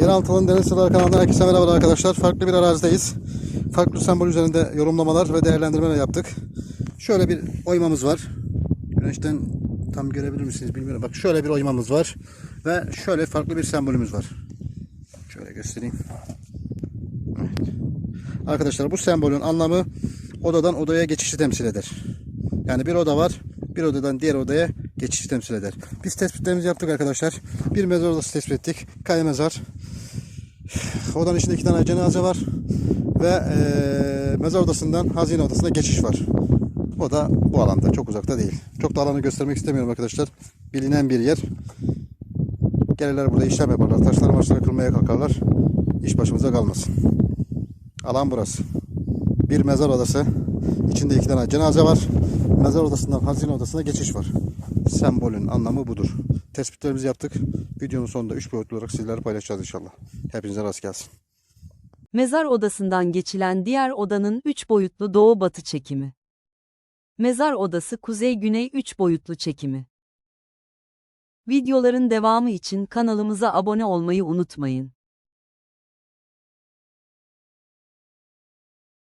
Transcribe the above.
Yeraltı'nın Deniz Sırları kanalından herkese merhaba arkadaşlar. Farklı bir arazideyiz. Farklı sembol üzerinde yorumlamalar ve değerlendirmeler yaptık. Şöyle bir oymamız var. Güneşten tam görebilir misiniz bilmiyorum. Bak şöyle bir oymamız var. Ve şöyle farklı bir sembolümüz var. Şöyle göstereyim. Evet. Arkadaşlar bu sembolün anlamı odadan odaya geçişi temsil eder. Yani bir oda var. Bir odadan diğer odaya geçişi temsil eder. Biz tespitlerimizi yaptık arkadaşlar. Bir mezar odası tespit ettik. Kaya mezar. Odanın içinde iki tane cenaze var. Ve eee, mezar odasından hazine odasına geçiş var. O da bu alanda. Çok uzakta değil. Çok da alanı göstermek istemiyorum arkadaşlar. Bilinen bir yer. Gelirler burada işlem yaparlar. Taşları maçları kırmaya kalkarlar. İş başımıza kalmasın. Alan burası. Bir mezar odası. İçinde iki tane cenaze var. Mezar odasından hazine odasına geçiş var. Sembolün anlamı budur. Tespitlerimizi yaptık. Videonun sonunda 3 boyutlu olarak sizlerle paylaşacağız inşallah. Hepinize rast gelsin. Mezar odasından geçilen diğer odanın 3 boyutlu doğu batı çekimi. Mezar odası kuzey güney 3 boyutlu çekimi. Videoların devamı için kanalımıza abone olmayı unutmayın.